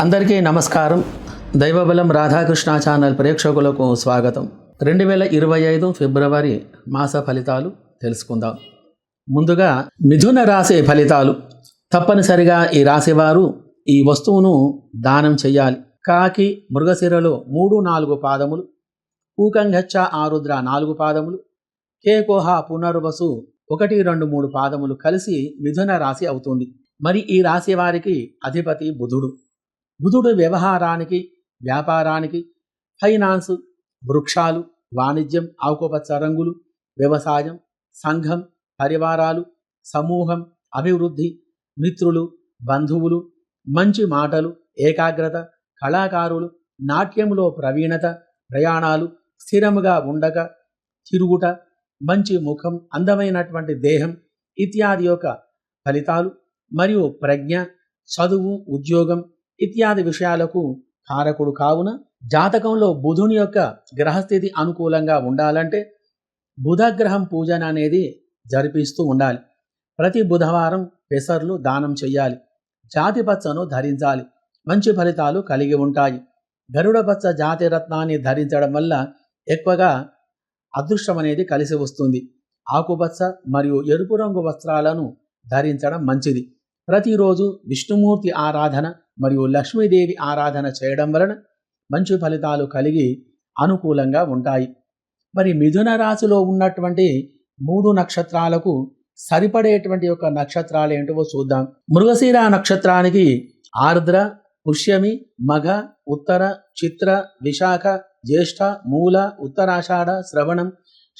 అందరికీ నమస్కారం. దైవబలం రాధాకృష్ణ ఛానల్ ప్రేక్షకులకు స్వాగతం. రెండు వేల ఇరవై ఐదు ఫిబ్రవరి మాస ఫలితాలు తెలుసుకుందాం. ముందుగా మిథున రాశి ఫలితాలు. తప్పనిసరిగా ఈ రాశివారు ఈ వస్తువును దానం చేయాలి. కాకి మృగశిరలో మూడు నాలుగు పాదములు. పూకంగచ్చ ఆరుద్ర నాలుగు పాదములు. కేకోహ పునర్వసు ఒకటి రెండు మూడు పాదములు కలిసి మిథున రాశి అవుతుంది. మరి ఈ రాశి వారికి అధిపతి బుధుడు. బుధుడు వ్యవహారానికి వ్యాపారానికి ఫైనాన్స్ వృక్షాలు వాణిజ్యం ఆకుపచ్చ రంగులు వ్యవసాయం సంఘం పరివారాలు సమూహం అభివృద్ధి మిత్రులు బంధువులు మంచి మాటలు ఏకాగ్రత కళాకారులు నాట్యంలో ప్రవీణత ప్రయాణాలు స్థిరముగా ఉండక తిరుగుట మంచి ముఖం అందమైనటువంటి దేహం ఇత్యాది యొక్క ఫలితాలు మరియు ప్రజ్ఞ చదువు ఉద్యోగం ఇత్యాది విషయాలకు కారకుడు కావున జాతకంలో బుధుని యొక్క గ్రహస్థితి అనుకూలంగా ఉండాలంటే బుధగ్రహం పూజన అనేది జరిపిస్తూ ఉండాలి. ప్రతి బుధవారం పెసర్లు దానం చెయ్యాలి. జాతి పచ్చను ధరించాలి. మంచి ఫలితాలు కలిగి ఉంటాయి. గరుడ పచ్చ జాతి రత్నాన్ని ధరించడం వల్ల ఎక్కువగా అదృష్టం అనేది కలిసి వస్తుంది. ఆకుపచ్చ మరియు ఎరుపు రంగు వస్త్రాలను ధరించడం మంచిది. ప్రతిరోజు విష్ణుమూర్తి ఆరాధన మరియు లక్ష్మీదేవి ఆరాధన చేయడం వలన మంచి ఫలితాలు కలిగి అనుకూలంగా ఉంటాయి. మరి మిథున రాశిలో ఉన్నటువంటి మూడు నక్షత్రాలకు సరిపడేటువంటి యొక్క నక్షత్రాలు ఏంటో చూద్దాం. మృగశీర నక్షత్రానికి ఆర్ద్ర పుష్యమి మఘ ఉత్తర చిత్ర విశాఖ జ్యేష్ఠ మూల ఉత్తరాషాఢ శ్రవణం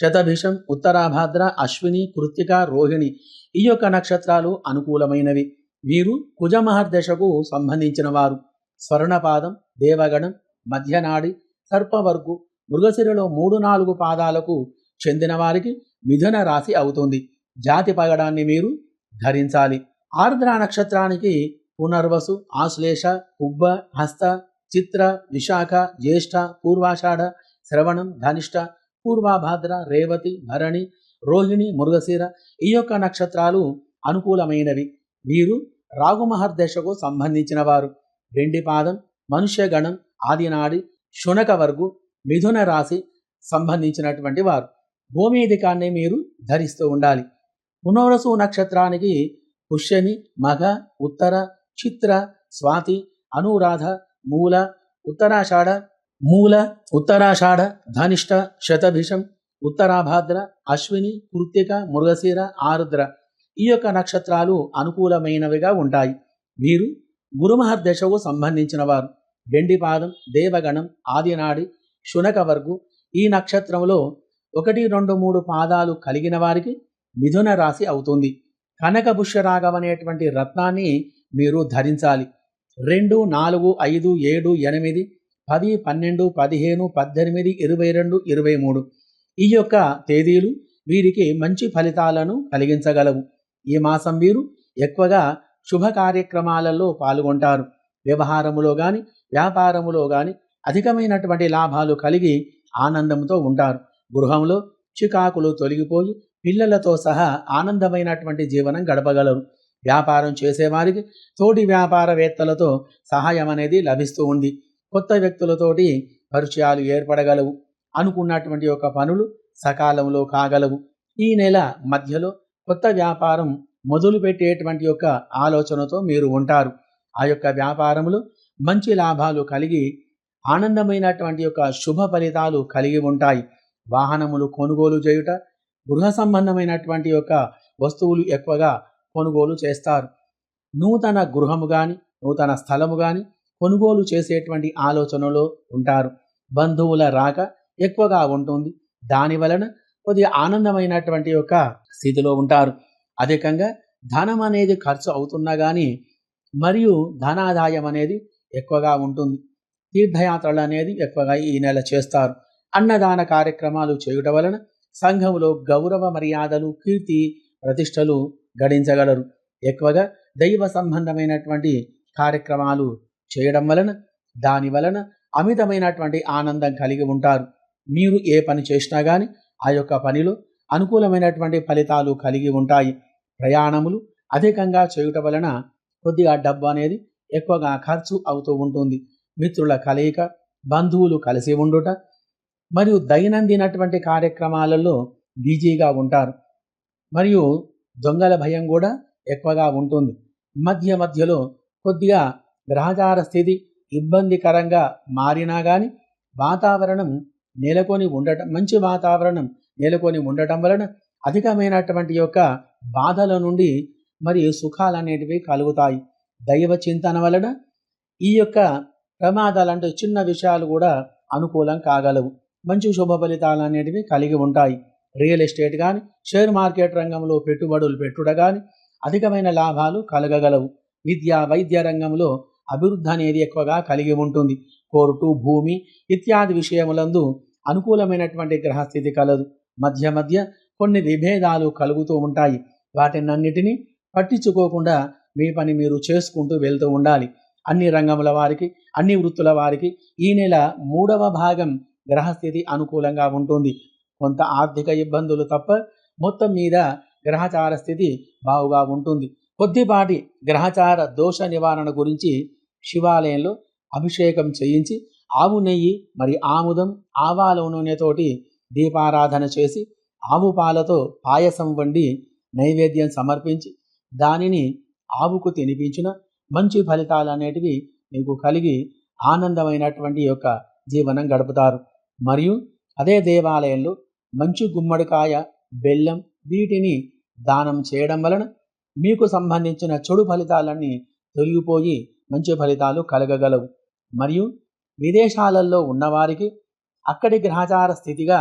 శతభిషం ఉత్తరాభాద్ర అశ్విని కృత్తిక రోహిణి ఈ యొక్క నక్షత్రాలు అనుకూలమైనవి. వీరు కుజమహర్దశకు సంబంధించిన వారు స్వర్ణపాదం దేవగణం మధ్యనాడి సర్పవర్గు మృగశిరలో మూడు నాలుగు పాదాలకు చెందిన వారికి మిథున రాశి అవుతుంది. జాతి పగడాన్ని మీరు ధరించాలి. ఆర్ద్ర నక్షత్రానికి పునర్వసు ఆశ్లేష పుబ్బ హస్త చిత్ర విశాఖ జ్యేష్ఠ పూర్వాషాఢ శ్రవణం ధనిష్ట పూర్వాభాద్ర రేవతి భరణి రోహిణి మృగశిర ఈ యొక్క నక్షత్రాలు అనుకూలమైనవి. వీరు రాగుమహర్దశకు సంబంధించిన వారు. వెండి పాదం మనుష్యగణం ఆదినాడి శునక వర్గు మిథున రాశి సంబంధించినటువంటి వారు. గోమేదికాన్ని మీరు ధరిస్తూ ఉండాలి. పునరసు నక్షత్రానికి పుష్యమి మఘ ఉత్తర చిత్ర స్వాతి అనురాధ మూల ఉత్తరాషాఢ మూల ఉత్తరాషాఢ ధనిష్ట శతభిషం ఉత్తరాభాద్ర అశ్విని కృత్తిక మృగశీర ఆరుద్ర. ఈ యొక్క నక్షత్రాలు అనుకూలమైనవిగా ఉంటాయి. వీరు గురుమహర్దశకు సంబంధించిన వారు వెండిపాదం దేవగణం ఆదినాడి శునకవర్గు ఈ నక్షత్రంలో ఒకటి రెండు మూడు పాదాలు కలిగిన వారికి మిథున రాశి అవుతుంది. కనకభుష్యరాగం అనేటువంటి రత్నాన్ని మీరు ధరించాలి. రెండు నాలుగు ఐదు ఏడు ఎనిమిది పది పన్నెండు పదిహేను పద్దెనిమిది ఇరవై రెండు ఇరవై మూడు. ఈ యొక్క తేదీలు వీరికి మంచి ఫలితాలను కలిగించగలవు. ఈ మాసం వీరు ఎక్కువగా శుభ కార్యక్రమాలలో పాల్గొంటారు. వ్యవహారములో కానీ వ్యాపారములో కానీ అధికమైనటువంటి లాభాలు కలిగి ఆనందంతో ఉంటారు. గృహంలో చికాకులు తొలగిపోయి పిల్లలతో సహా ఆనందమైనటువంటి జీవనం గడపగలరు. వ్యాపారం చేసేవారికి తోటి వ్యాపారవేత్తలతో సహాయం అనేది లభిస్తూ ఉంది. కొత్త వ్యక్తులతోటి పరిచయాలు ఏర్పడగలవు. అనుకున్నటువంటి యొక్క పనులు సకాలంలో కాగలవు. ఈ నెల మధ్యలో కొత్త వ్యాపారం మొదలు పెట్టేటువంటి యొక్క ఆలోచనతో మీరు ఉంటారు. ఆ యొక్క వ్యాపారములు మంచి లాభాలు కలిగి ఆనందమైనటువంటి యొక్క శుభ ఫలితాలు కలిగి ఉంటాయి. వాహనములు కొనుగోలు చేయుట గృహ సంబంధమైనటువంటి యొక్క వస్తువులు ఎక్కువగా కొనుగోలు చేస్తారు. నూతన గృహము కానీ నూతన స్థలము కానీ కొనుగోలు చేసేటువంటి ఆలోచనలో ఉంటారు. బంధువుల రాక ఎక్కువగా ఉంటుంది. దాని వలన కొద్దిగా ఆనందమైనటువంటి యొక్క స్థితిలో ఉంటారు. అధికంగా ధనం అనేది ఖర్చు అవుతున్నా కానీ మరియు ధనాదాయం అనేది ఎక్కువగా ఉంటుంది. తీర్థయాత్రలు అనేది ఎక్కువగా ఈ నెల చేస్తారు. అన్నదాన కార్యక్రమాలు చేయుట వలన సంఘంలో గౌరవ మర్యాదలు కీర్తి ప్రతిష్టలు గడించగలరు. ఎక్కువగా దైవ సంబంధమైనటువంటి కార్యక్రమాలు చేయడం వలన దాని వలన అమితమైనటువంటి ఆనందం కలిగి ఉంటారు. మీరు ఏ పని చేసినా కానీ ఆ యొక్క పనిలో అనుకూలమైనటువంటి ఫలితాలు కలిగి ఉంటాయి. ప్రయాణములు అధికంగా చేయుట వలన కొద్దిగా డబ్బు అనేది ఎక్కువగా ఖర్చు అవుతూ ఉంటుంది. మిత్రుల కలయిక బంధువులు కలిసి ఉండుట మరియు దైనందినటువంటి కార్యక్రమాలలో బిజీగా ఉంటారు. మరియు దొంగల భయం కూడా ఎక్కువగా ఉంటుంది. మధ్య మధ్యలో కొద్దిగా గ్రహచార స్థితి ఇబ్బందికరంగా మారినా కానీ వాతావరణం నేలకొని ఉండటం మంచి వాతావరణం నేలకొని ఉండటం వలన అధికమైనటువంటి యొక్క బాధల నుండి మరి సుఖాలు అనేటివి కలుగుతాయి. దైవ చింతన వలన ఈ యొక్క ప్రమాదాలు అంటే చిన్న విషయాలు కూడా అనుకూలం కాగలవు. మంచి శుభ ఫలితాలు అనేటివి కలిగి ఉంటాయి. రియల్ ఎస్టేట్ కానీ షేర్ మార్కెట్ రంగంలో పెట్టుబడులు పెట్టుట కానీ అధికమైన లాభాలు కలగగలవు. విద్యా వైద్య రంగంలో అభివృద్ధి అనేది ఎక్కువగా కలిగి ఉంటుంది? కోర్టు భూమి ఇత్యాది విషయములందు అనుకూలమైనటువంటి గ్రహస్థితి కలదు. మధ్య మధ్య కొన్ని విభేదాలు కలుగుతూ ఉంటాయి. వాటినన్నిటినీ పట్టించుకోకుండా మీ పని మీరు చేసుకుంటూ వెళ్తూ ఉండాలి. అన్ని రంగముల వారికి అన్ని వృత్తుల వారికి ఈ నెల మూడవ భాగం గ్రహస్థితి అనుకూలంగా ఉంటుంది. కొంత ఆర్థిక ఇబ్బందులు తప్ప మొత్తం మీద గ్రహచార స్థితి బాగుగా ఉంటుంది. కొద్దిపాటి గ్రహచార దోష నివారణ గురించి శివాలయంలో అభిషేకం చేయించి ఆవు నెయ్యి మరి ఆముదం ఆవాల నూనెతోటి దీపారాధన చేసి ఆవు పాలతో పాయసం వండి నైవేద్యం సమర్పించి దానిని ఆవుకు తినిపించిన మంచి ఫలితాలు అనేటివి మీకు కలిగి ఆనందమైనటువంటి యొక్క జీవనం గడుపుతారు. మరియు అదే దేవాలయంలో మంచి గుమ్మడికాయ బెల్లం వీటిని దానం చేయడం వలన మీకు సంబంధించిన చెడు ఫలితాలన్నీ తొలగిపోయి మంచి ఫలితాలు కలగగలవు. మరియు విదేశాలలో ఉన్నవారికి అక్కడి గ్రహచార స్థితిగా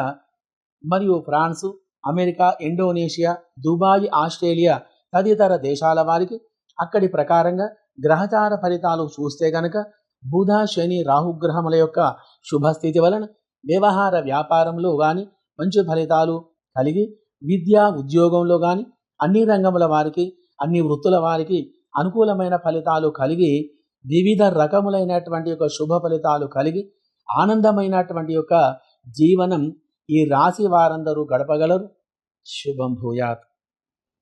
మరియు France America Indonesia Dubai Australia తదితర దేశాల వారికి అక్కడి ప్రకారంగా గ్రహచార ఫలితాలు చూస్తే గనక బుధ శని రాహుగ్రహముల యొక్క శుభస్థితి వలన వ్యవహార వ్యాపారంలో కానీ మంచి ఫలితాలు కలిగి విద్యా ఉద్యోగంలో కానీ అన్ని రంగముల వారికి అన్ని వృత్తుల వారికి అనుకూలమైన ఫలితాలు కలిగి వివిధ రకములైనటువంటి యొక్క శుభ ఫలితాలు కలిగి ఆనందమైనటువంటి యొక్క జీవనం ఈ రాశి వారందరూ గడపగలరు. శుభం భూయాత్.